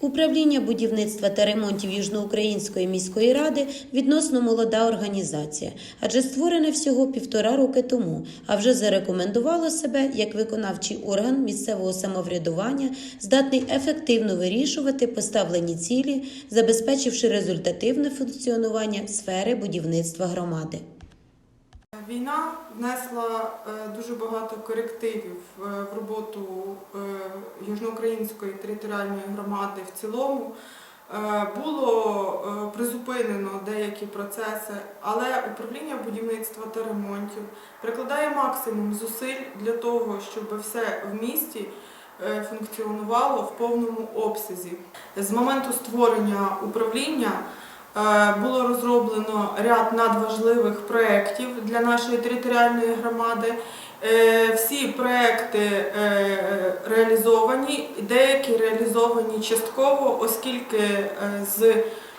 Управління будівництва та ремонтів Южноукраїнської міської ради відносно молода організація, адже створене всього півтора роки тому, а вже зарекомендувало себе як виконавчий орган місцевого самоврядування, здатний ефективно вирішувати поставлені цілі, забезпечивши результативне функціонування сфери будівництва громади. Війна внесла е, дуже багато корективів е, в роботу е, Южноукраїнської територіальної громади в цілому. Було призупинено деякі процеси, але управління будівництва та ремонтів прикладає максимум зусиль для того, щоб все в місті функціонувало в повному обсязі. З моменту створення управління Було розроблено ряд надважливих проєктів для нашої територіальної громади. Е, Всі проекти е, реалізовані, деякі реалізовані частково, оскільки е, з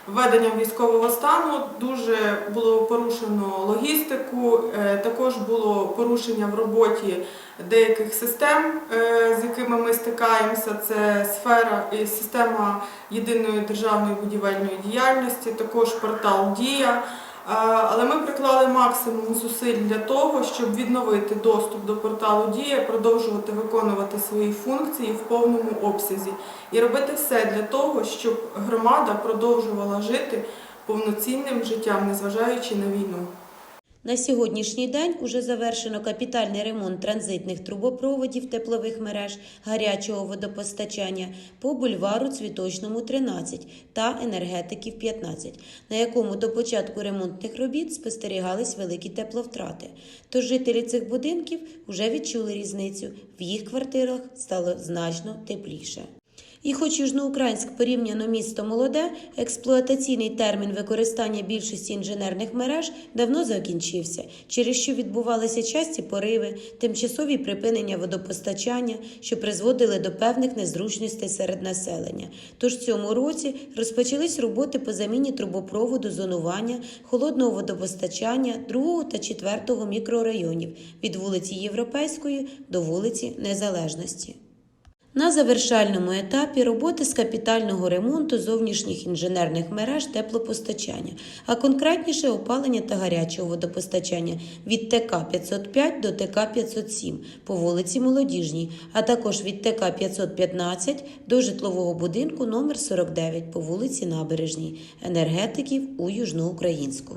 введенням військового стану дуже було порушено логістику, е, також було порушення в роботі деяких систем, е, з якими ми стикаємося. Це сфера і система єдиної державної будівельної діяльності, також портал Дія. Але ми приклали максимум зусиль для того, щоб відновити доступ до порталу Дія, продовжувати виконувати свої функції в повному обсязі і робити все для того, щоб громада продовжувала жити повноцінним життям, незважаючи на війну. На сьогоднішній день уже завершено капітальний ремонт транзитних трубопроводів теплових мереж гарячого водопостачання по бульвару Цвіточному 13 та енергетиків 15, на якому до початку ремонтних робіт спостерігались великі тепловтрати. Тож жителі цих будинків вже відчули різницю. В їх квартирах стало значно тепліше. І хоч Южноукраїнськ порівняно місто молоде, експлуатаційний термін використання більшості інженерних мереж давно закінчився, через що відбувалися часті пориви, тимчасові припинення водопостачання, що призводили до певних незручностей серед населення. Тож в цьому році розпочались роботи по заміні трубопроводу зонування холодного водопостачання 2 та 4 мікрорайонів від вулиці Європейської до вулиці Незалежності. На завершальному етапі роботи з капітального ремонту зовнішніх інженерних мереж теплопостачання, а конкретніше опалення та гарячого водопостачання від ТК 505 до ТК 507 по вулиці Молодіжній, а також від ТК 515 до житлового будинку номер 49 по вулиці Набережній, енергетиків у Южноукраїнську.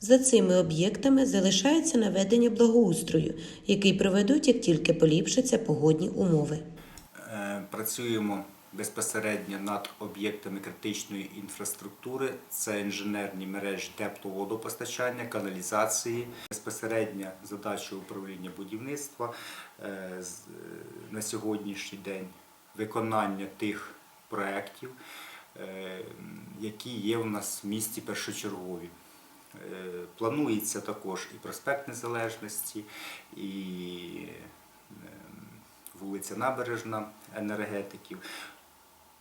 За цими об'єктами залишається наведення благоустрою, який проведуть, як тільки поліпшаться погодні умови. Е, Працюємо безпосередньо над об'єктами критичної інфраструктури. Це інженерні мережі теплого водопостачання, каналізації. Безпосередня задача управління будівництва е, е, на сьогоднішній день виконання тих проєктів, які є в нас в місті першочергові. Е, Планується також і проспект Незалежності, і ем, вулиця Набережна енергетиків.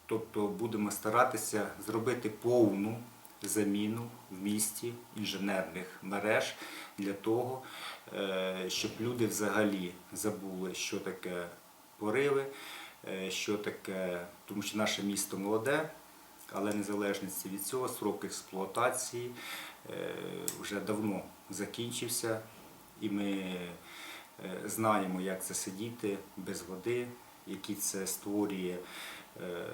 Тобто будемо старатися зробити повну заміну в місті інженерних мереж для того, е, щоб люди взагалі забули, що таке пориви, е, що таке, тому що наше місто молоде, але незалежності від цього срок експлуатації е, вже давно закінчився, і ми е, знаємо, як це сидіти без води, які це створює е,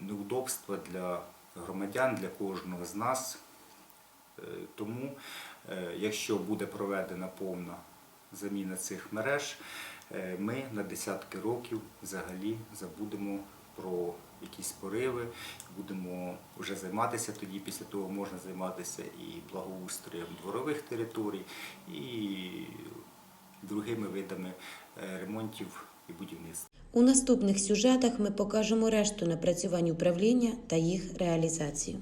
неудобства для громадян, для кожного з нас. Тому, якщо буде проведена повна заміна цих мереж, ми на десятки років взагалі забудемо про якісь пориви, будемо вже займатися тоді, після того можна займатися і благоустроєм дворових територій, і другими видами е, ремонтів і будівництва. У наступних сюжетах ми покажемо решту напрацювань управління та їх реалізацію.